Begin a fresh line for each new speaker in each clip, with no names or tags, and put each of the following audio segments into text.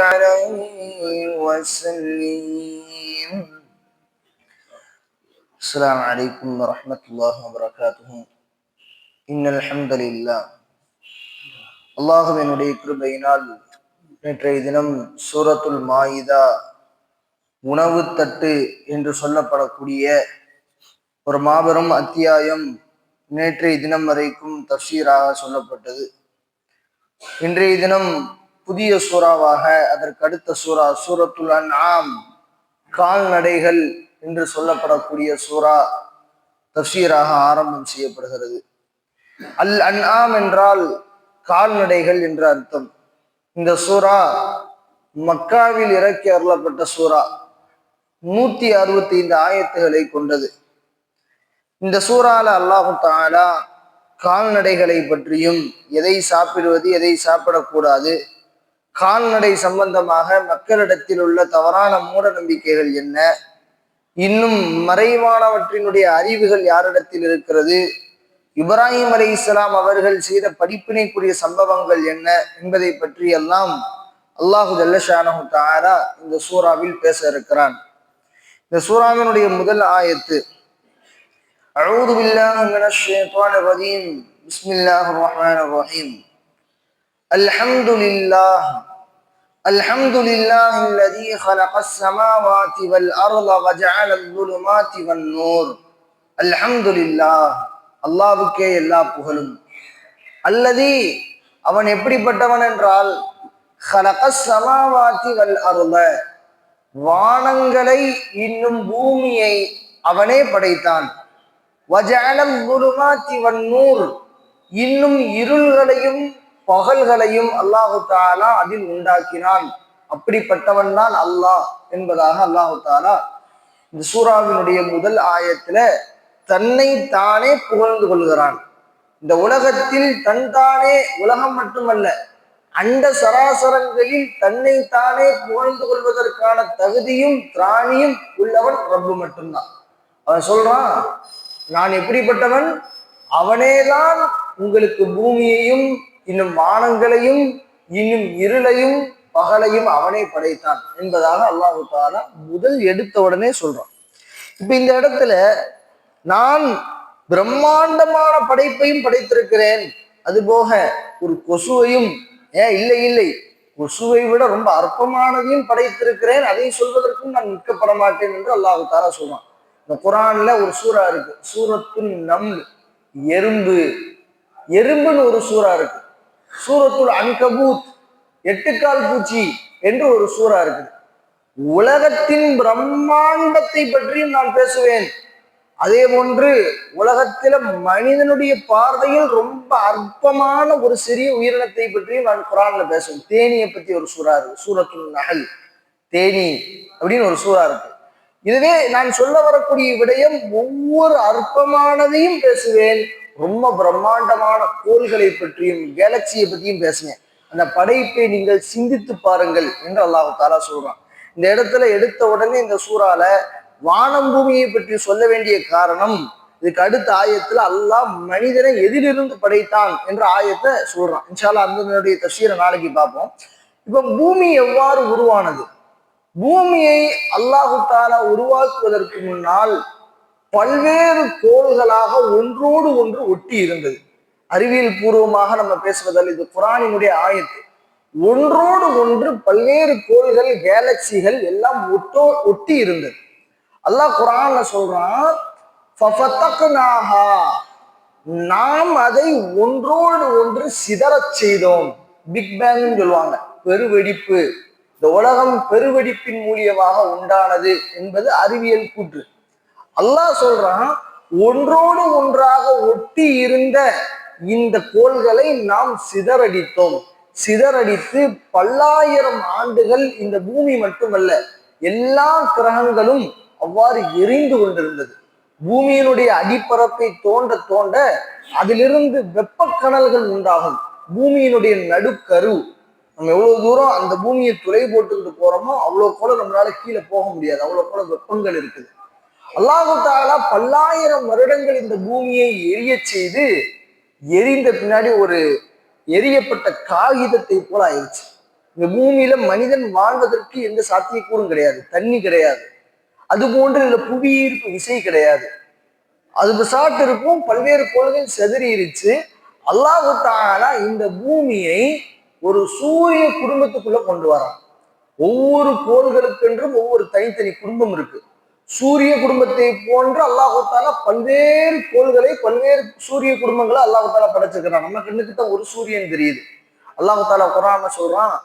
عليه وسلم السلام عليكم ورحمة الله وبركاته إن الحمد لله அல்லாஹுவினுடைய கிருபையினால் நேற்றைய தினம் சூரத்துல் மாயிதா உணவு தட்டு என்று சொல்லப்படக்கூடிய ஒரு மாபெரும் அத்தியாயம் நேற்றைய தினம் வரைக்கும் தப்சீராக சொல்லப்பட்டது இன்றைய தினம் புதிய சூறாவாக அதற்கு அடுத்த சூறா சூரத்துல் அன்ஆம் கால்நடைகள் என்று சொல்லப்படக்கூடிய சூறா தஃசீராக ஆரம்பம் செய்யப்படுகிறது. அல் அன்ஆம் என்றால் கால்நடைகள் என்று அர்த்தம். இந்த சூறா மக்காவில் இறக்கி அருளப்பட்ட சூறா. நூத்தி அறுபத்தி ஐந்து ஆயத்துகளை கொண்டது. இந்த சூறால அல்லாஹு தாலா கால்நடைகளை பற்றியும் எதை சாப்பிடுவது எதை சாப்பிடக்கூடாது கால்நடை சம்பந்தமாக மக்களிடத்தில் உள்ள தவறான மூட நம்பிக்கைகள் என்ன இன்னும் மறைவானவற்றினுடைய அறிவுகள் யாரிடத்தில் இருக்கிறது இப்ராஹிம் அலி இஸ்லாம் அவர்கள் செய்த படிப்பினைக்குரிய சம்பவங்கள் என்ன என்பதை பற்றி எல்லாம் அல்லாஹு ஜல்லஷானு தாரா இந்த சூறாவில் பேச இருக்கிறான் இந்த சூறாவினுடைய முதல் ஆயத்து أعوذ بالله من الشيطان الرجيم بسم الله الرحمن الرحيم الحمد لله الحمد لله الذي خلق السماوات والأرض وجعل الظلمات والنور الحمد لله அல்லாவுக்கே எல்லா புகழும் அல்லதி அவன் எப்படிப்பட்டவன் என்றால் சமாவாத்தி வல் அருள வானங்களை இன்னும் பூமியை அவனே படைத்தான் வஜாலம் குருமாத்தி வன்னூர் இன்னும் இருள்களையும் பகல்களையும் அல்லாஹு தாலா அதில் உண்டாக்கினான். அப்படிப்பட்டவன் தான் அல்லாஹ் என்பதாக அல்லாஹு தாலா இந்த சூறாவினுடைய முதல் ஆயத்துல தன்னை தானே புகழ்ந்து கொள்கிறான். இந்த உலகத்தில் தன் தானே உலகம் மட்டுமல்ல அண்ட சராசரங்களில் தன்னை தானே புகழ்ந்து கொள்வதற்கான தகுதியும் திராணியும் உள்ளவன் ரப்பு மட்டும்தான். அவன் சொல்றான் நான் எப்படிப்பட்டவன்? அவனேதான் உங்களுக்கு பூமியையும் இன்னும் வானங்களையும் இன்னும் இருளையும் பகலையும் அவனே படைத்தான் என்பதாக அல்லாஹு தாலா முதல் எடுத்த உடனே சொல்றான். இப்ப இந்த இடத்துல நான் பிரம்மாண்டமான படைப்பையும் படைத்திருக்கிறேன். அது போக ஒரு கொசுவையும் ஏன் இல்லை இல்லை. கொசுவை விட ரொம்ப அற்பமானதையும் படைத்திருக்கிறேன். அதை சொல்வதற்கும் நான் நிற்கப்பட மாட்டேன் என்று அல்லாஹு தாரா சொல்றான். இந்த குரான்ல ஒரு சூறா இருக்கு. சூரத்து நம் எறும்பு. எறும்புன்னு ஒரு சூறா இருக்கு. சூரத்துல் அன்கபூத் எட்டுக்கால் பூச்சி என்று ஒரு சூறா இருக்கு உலகத்தின் பிரம்மாண்டத்தை பற்றியும் நான் பேசுவேன். அதே போன்று உலகத்தில மனிதனுடைய பார்வையில் ரொம்ப அற்பமான ஒரு சிறிய உயிரினத்தை பற்றியும் நான் குரான்ல பேசுவேன். தேனியை பத்தி ஒரு சூறா இருக்கு சூரத்துல் நகல். தேனி அப்படின்னு ஒரு சூறா இருக்கு. இதுவே நான் சொல்ல வரக்கூடிய விடயம் ஒவ்வொரு அற்பமானதையும் பேசுவேன். ரொம்ப பிரம்மாண்டமான கோள்களை பற்றியும் கேலக்சியை பற்றியும் பேசுங்க. அந்த படைப்பை நீங்கள் சிந்தித்து பாருங்கள் என்று அல்லாஹு தாலா சொல்றான். இந்த இடத்துல எடுத்த உடனே இந்த சூறால வானம் பூமியை பற்றி சொல்ல வேண்டிய காரணம் இதுக்கு அடுத்த ஆயத்துல அல்லாஹ் மனிதனை எதிலிருந்து படைத்தான் என்ற ஆயத்தை சொல்றான். இன்ஷால்லா அந்த தசீரை நாளைக்கு பார்ப்போம். இப்ப பூமி எவ்வாறு உருவானது? பூமியை அல்லாஹு தாலா உருவாக்குவதற்கு முன்னால் பல்வேறு கோள்களாக ஒன்றோடு ஒன்று ஒட்டி இருந்தது. அறிவியல் பூர்வமாக நம்ம பேசுவதால் இது குரானினுடைய ஆயத்து. ஒன்றோடு ஒன்று பல்வேறு கோள்கள் கேலக்சிகள் எல்லாம் ஒட்டோ ஒட்டி இருந்தது. அல்லாஹ் குரான்ல சொல்றான் நாம் அதை ஒன்றோடு ஒன்று சிதறச் செய்தோம். பிக் பேங்னு சொல்லுவாங்க. பெருவெடிப்பு. இந்த உலகம் பெருவெடிப்பின் மூலியமாக உண்டானது என்பது அறிவியல் கூற்று. அல்லாஹ் சொல்றான் ஒன்றோடு ஒன்றாக ஒட்டி இருந்த இந்த கோள்களை நாம் சிதறடித்தோம். சிதறடித்து பல்லாயிரம் ஆண்டுகள் இந்த பூமி மட்டுமல்ல எல்லா கிரகங்களும் அவ்வாறு எரிந்து கொண்டிருந்தது. பூமியினுடைய அடிப்பரப்பை தோண்ட தோண்ட அதிலிருந்து வெப்பக்கணல்கள் உண்டாகும். பூமியினுடைய நடுக்கரு. நம்ம எவ்வளவு தூரம் அந்த பூமியை துளை போட்டுக்கிட்டு போறோமோ அவ்வளவு கூட நம்மளால கீழே போக முடியாது. அவ்வளவு கூட வெப்பங்கள் இருக்குது. அல்லாஹு தாலா பல்லாயிரம் வருடங்கள் இந்த பூமியை எரிய செய்து எரிந்த பின்னாடி ஒரு எரியப்பட்ட காகிதத்தை போல ஆயிடுச்சு இந்த பூமியில மனிதன் வாழ்வதற்கு எந்த சாத்தியக்கூறும் கிடையாது தண்ணி கிடையாது. அது போன்று இதுல புவியீர்ப்பு விசை கிடையாது. அது விசாட்டு இருக்கும் பல்வேறு கோள்கள் செதறிடுச்சு அல்லாஹு தாலா இந்த பூமியை ஒரு சூரிய குடும்பத்துக்குள்ள கொண்டு வரான். ஒவ்வொரு கோள்களுக்கென்றும் ஒவ்வொரு தனித்தனி குடும்பம் இருக்கு. சூரிய குடும்பத்தை போன்று அல்லாஹால பல்வேறு கோள்களை பல்வேறு சூரிய குடும்பங்களை அல்லாஹால படைச்சிருக்கிறான். நம்ம கண்ணுக்கு தான் ஒரு சூரியன் தெரியுது. அல்லாஹால தாலா குரான சொல்றான்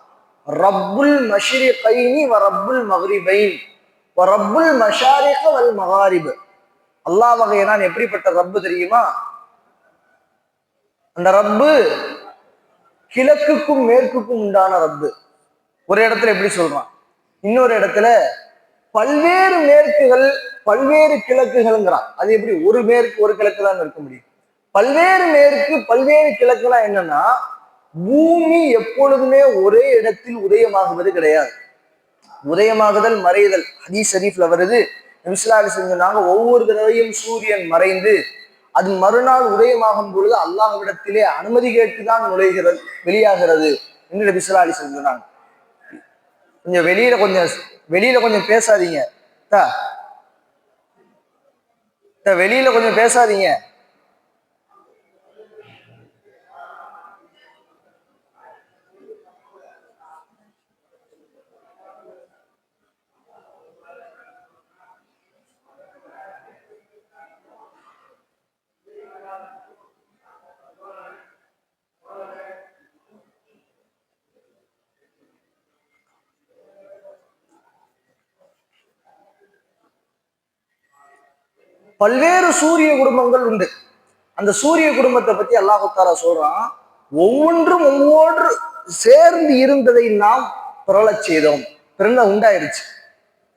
ரப்புல் மஷிரி கைனி வ ரப்புல் மஹரிபைன் வ ரப்புல் மஷாரிக வல் மகாரிபு அல்லாஹ் நான் எப்படிப்பட்ட ரப்பு தெரியுமா? அந்த ரப்பு கிழக்குக்கும் மேற்குக்கும் உண்டான ரப்பு. ஒரு இடத்துல எப்படி சொல்றான்? இன்னொரு இடத்துல பல்வேறு மேற்குகள் பல்வேறு கிழக்குகள்ங்கிறான். அது எப்படி ஒரு மேற்கு ஒரு கிழக்கு தான் இருக்க முடியும்? பல்வேறு மேற்கு பல்வேறு கிழக்குலாம் என்னன்னா பூமி எப்பொழுதுமே ஒரே இடத்தில் உதயமாகுவது கிடையாது. உதயமாகுதல் மறைதல். ஹதீஸ் ஷரீஃப்ல வருது. நபிசுல்லாலி செஞ்சாங்க ஒவ்வொரு தடவையும் சூரியன் மறைந்து அது மறுநாள் உதயமாகும் பொழுது அல்லாஹ்விடத்திலே அனுமதி கேட்டுதான் நுழைகிறது வெளியாகிறது என்று நபிசுல்லாலி செஞ்சாங்க கொஞ்சம் வெளியில கொஞ்சம் வெளியில கொஞ்சம் பேசாதீங்க. வெளியில கொஞ்சம் பேசாதீங்க. பல்வேறு சூரிய குடும்பங்கள் உண்டு. அந்த சூரிய குடும்பத்தை பத்தி அல்லாஹாரா சொல்றான் ஒவ்வொன்றும் ஒவ்வொன்று சேர்ந்து இருந்ததை நாம் புரளச் செய்தோம். பிறந்த உண்டாயிருச்சு.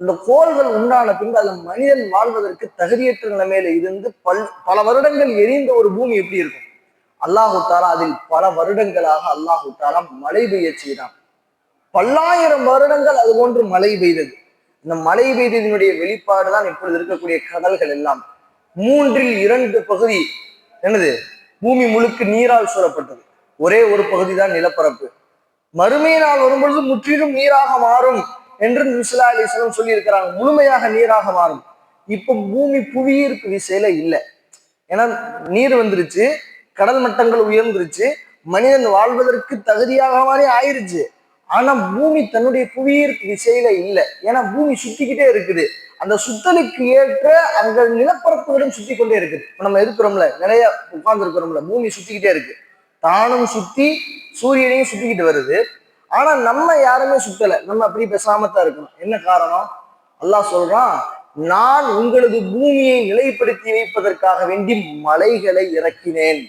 இந்த கோள்கள் உண்டான பின்பு அதுல மனிதன் வாழ்வதற்கு தகுதியற்ற நிலைமையில இருந்து பல் பல வருடங்கள் எரிந்த ஒரு பூமி எப்படி இருக்கும்? அல்லாஹு தாலா அதில் பல வருடங்களாக அல்லாஹு தாலா மழை பெய்ய செய்தான். பல்லாயிரம் வருடங்கள் அது போன்று மழை பெய்தது. இந்த மழை பெய்ததினுடைய வெளிப்பாடு தான் இப்பொழுது இருக்கக்கூடிய கடல்கள் எல்லாம். மூன்றில் இரண்டு பகுதி என்னது? பூமி முழுக்க நீரால் சூழப்பட்டது. ஒரே ஒரு பகுதி தான் நிலப்பரப்பு. மறுமை நாள் வரும்பொழுது முற்றிலும் நீராக மாறும் என்று விசுலா அலிஸ்லம் சொல்லியிருக்கிறாங்க. முழுமையாக நீராக மாறும். இப்ப பூமி புவியீர்ப்பு விசையில இல்லை. ஏன்னா நீர் வந்துருச்சு கடல் மட்டங்கள் உயர்ந்துருச்சு மனிதன் வாழ்வதற்கு தகுதியாக மாதிரி ஆயிருச்சு. ஆனா பூமி தன்னுடைய புவியீர்ப்பு விசையில இல்லை. ஏன்னா பூமி சுத்திக்கிட்டே இருக்குது. அந்த சுத்தலுக்கு ஏற்ற அங்க நிலப்பரப்புகளும் சுத்தி கொண்டே இருக்குது. இப்ப நம்ம இருக்கிறோம்ல நிறைய உட்கார்ந்து இருக்கிறோம்ல பூமி சுத்திக்கிட்டே இருக்கு. தானும் சுத்தி சூரியனையும் சுத்திக்கிட்டு வருது. ஆனா நம்ம யாருமே சுத்தல. நம்ம அப்படி பேசாமத்தான் இருக்கணும். என்ன காரணம்? அல்லாஹ் சொல்றான் நான் உங்களது பூமியை நிலைப்படுத்தி வைப்பதற்காக வேண்டி மலைகளை இறக்கினேன்.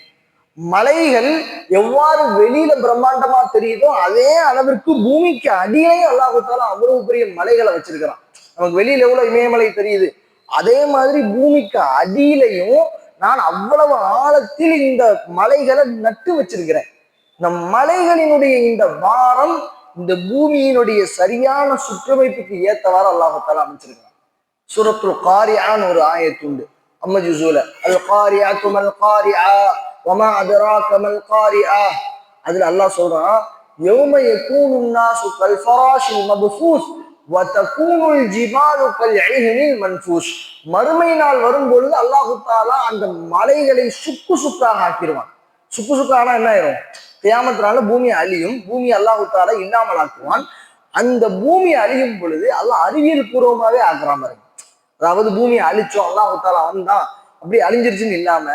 மலைகள் எவ்வாறு வெளியில பிரம்மாண்டமா தெரியுதோ அதே அளவிற்கு பூமிக்கு அடியே அல்லாஹாலும் அவ்வளவு பெரிய மலைகளை வச்சிருக்கிறான். நமக்கு வெளியில எவ்வளவு இமயமலை தெரியுது? அதே மாதிரி பூமிக்கு அடியிலையும் நான் அவ்வளவு ஆழத்தில் இந்த மலைகளை நட்டு வச்சிருக்கிறேன். இந்த மலைகளினுடைய இந்த வாரம் இந்த பூமியினுடைய சரியான சுற்றமைப்புக்கு ஏத்தவாறு அல்லாஹத்தால அமைச்சிருக்கிறான். சூரத்துல் காரியான்னு ஒரு ஆயத்துண்டு உண்டு. அம்ம அல் காரியா துமல் காரியா. வமா அதராக மல் காரியா அதுல அல்லாஹ் சொல்றான் யௌம யகூனு الناس كالفراش المبثوث وتكون الجبال كالعهن المنفوش மறுமை நாள் வரும்பொழுது அல்லாஹு தாலா அந்த மலைகளை சுக்கு சுக்காக ஆக்கிடுவான் சுக்கு சுக்கானா என்ன ஆயிரும் கியாமத்தினால பூமி அழியும் பூமி அல்லாஹு தாலா இல்லாமல் ஆக்குவான் அந்த பூமி அழியும் பொழுது அல்லாஹ் அறிவியல் பூர்வமாவே ஆக்குறான் பாருங்க அதாவது பூமியை அழிச்சோம் அல்லாஹு தாலா வந்தான் அப்படி அழிஞ்சிருச்சுன்னு இல்லாம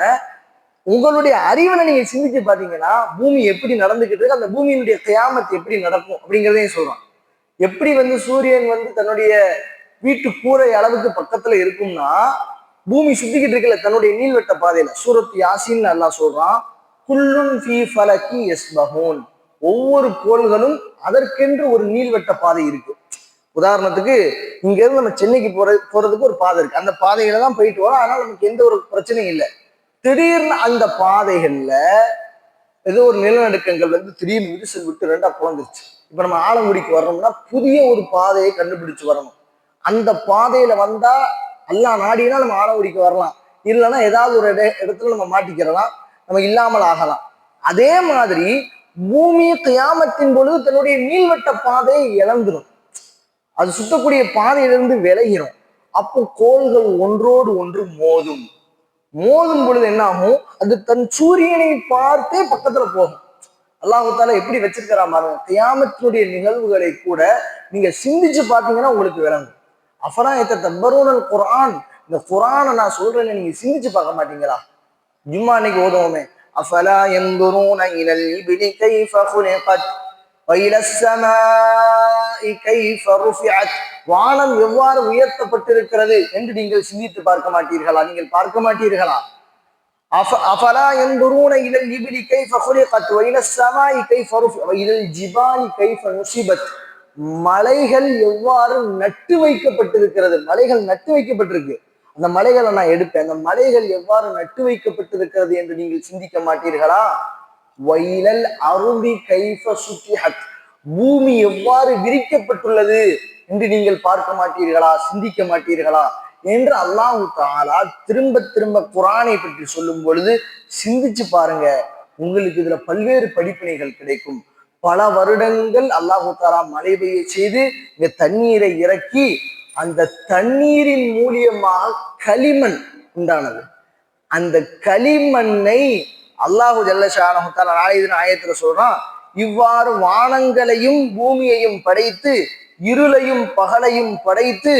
உங்களுடைய அறிவனை நீங்க சிந்திச்சு பாத்தீங்கன்னா பூமி எப்படி நடந்துகிட்டு இருக்கு அந்த பூமியினுடைய கியாமத்து எப்படி நடக்கும் அப்படிங்கிறதையும் சொல்றான் எப்படி வந்து சூரியன் வந்து தன்னுடைய வீட்டு கூரை அளவுக்கு பக்கத்துல இருக்கும்னா பூமி சுத்திக்கிட்டு இருக்கல தன்னுடைய நீள்வட்ட பாதையில. சூரத் யாசின்னு நல்லா சொல்றான். குல்லுன் ஃபீ ஃபலக்கி யஸ்பஹூன். ஒவ்வொரு கோள்களும் அதற்கென்று ஒரு நீள்வட்ட பாதை இருக்கு. உதாரணத்துக்கு இங்க இருந்து நம்ம சென்னைக்கு போற போறதுக்கு ஒரு பாதை இருக்கு. அந்த பாதையில தான் போயிட்டு வரோம். அதனால நமக்கு எந்த ஒரு பிரச்சனையும் இல்லை. திடீர்னு அந்த பாதைகள்ல ஏதோ ஒரு நிலநடுக்கங்கள் வந்து திடீர்னு விரிசல் விட்டு ரெண்டா பிளந்துருச்சு இப்ப நம்ம ஆலங்குடிக்கு வரணும்னா புதிய ஒரு பாதையை கண்டுபிடிச்சு வரணும். அந்த பாதையில வந்தா எல்லாம் நாடினா நம்ம ஆலங்குடிக்கு வரலாம். இல்லைன்னா ஏதாவது ஒரு இட- இடத்துல நம்ம மாட்டிக்கிறலாம். நம்ம இல்லாமல் ஆகலாம். அதே மாதிரி பூமி கியாமத்தின் பொழுது தன்னுடைய நீள்வட்ட பாதையை இழந்துடும் அது சுத்தக்கூடிய பாதையிலிருந்து விலகிடும் அப்போ கோள்கள் ஒன்றோடு ஒன்று மோதும். மோதும் பொழுது என்ன ஆகும் அது தன் சூரியனை பார்த்தே பக்கத்துல போகும் அல்லாஹால எப்படி வச்சிருக்கிறா பாருங்க கியாமத்தினுடைய நிகழ்வுகளை கூட நீங்க சிந்திச்சு பார்த்தீங்கன்னா உங்களுக்கு விளங்கும் அஃபரா எத்த தப்பரூனல் குரான் இந்த குரானை நான் சொல்றேன்னு நீங்க சிந்திச்சு பார்க்க மாட்டீங்களா ஜும்மா அன்னைக்கு ஓதுவோமே அஃபலா ينظرون إلى الإبل كيف خلقت وإلى السماء كيف رفعت வானம் எவ்வாறு உயர்த்தப்பட்டிருக்கிறது என்று நீங்கள் சிந்தித்து பார்க்க மாட்டீர்களா? நீங்கள் பார்க்க மாட்டீர்களா? அஃபலா என்புரூன இதில் இபிலி கை ஃபஹுரி கை ஃபருஃப் இதில் ஜிபாலி மலைகள் எவ்வாறு நட்டு வைக்கப்பட்டிருக்கிறது? மலைகள் நட்டு வைக்கப்பட்டிருக்கு. அந்த மலைகளை நான் எடுப்பேன். அந்த மலைகள் எவ்வாறு நட்டு வைக்கப்பட்டிருக்கிறது என்று நீங்கள் சிந்திக்க மாட்டீர்களா? வைலல் அருவி கைஃப சுத்திஹத். பூமி எவ்வாறு விரிக்கப்பட்டுள்ளது? என்று நீங்கள் பார்க்க மாட்டீர்களா சிந்திக்க மாட்டீர்களா என்று அல்லாஹ் தாலா திரும்ப திரும்ப குரானை பற்றி சொல்லும் பொழுது சிந்திச்சு பாருங்க. உங்களுக்கு இதுல பல்வேறு படிப்பினைகள் கிடைக்கும். பல வருடங்கள் அல்லாஹு தாலா மழை பெய்ய செய்து இந்த தண்ணீரை இறக்கி அந்த தண்ணீரின் மூலியமாக களிமண் உண்டானது. அந்த களிமண்ணை அல்லாஹு ஜல்லஷானு தாலா நாளைய தின ஆயத்துல சொல்றான் இவ்வாறு வானங்களையும் பூமியையும் படைத்து இருளையும் பகலையும் படைத்து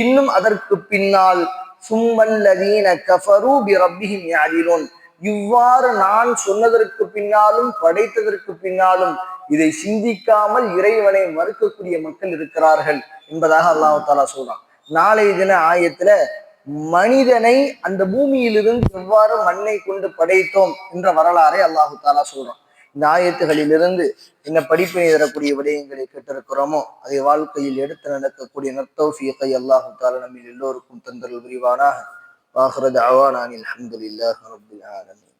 இன்னும் அதற்கு பின்னால் சும்மல்லதீன கஃபரு பி ரப்பிஹிம் இவ்வாறு நான் சொன்னதற்கு பின்னாலும் படைத்ததற்கு பின்னாலும் இதை சிந்திக்காமல் இறைவனை மறுக்கக்கூடிய மக்கள் இருக்கிறார்கள் என்பதாக அல்லாஹ் தாலா சொல்றான். நாளைய தின ஆயத்துல மனிதனை அந்த பூமியிலிருந்து எவ்வாறு மண்ணை கொண்டு படைத்தோம் என்ற வரலாறை அல்லாஹு தாலா சொல்றான். இந்த ஆயத்துகளிலிருந்து என்ன படிப்பினை தரக்கூடிய விடயங்களை கேட்டிருக்கிறோமோ அதை வாழ்க்கையில் எடுத்து நடக்கக்கூடிய நத்தௌஃபியத்தை அல்லாஹு தால நம்ம எல்லோருக்கும் தந்தல் விரிவானாக வாஹரத் அவானானில் அஹமதுல்லாஹ் ரபுல் ஆலமின்.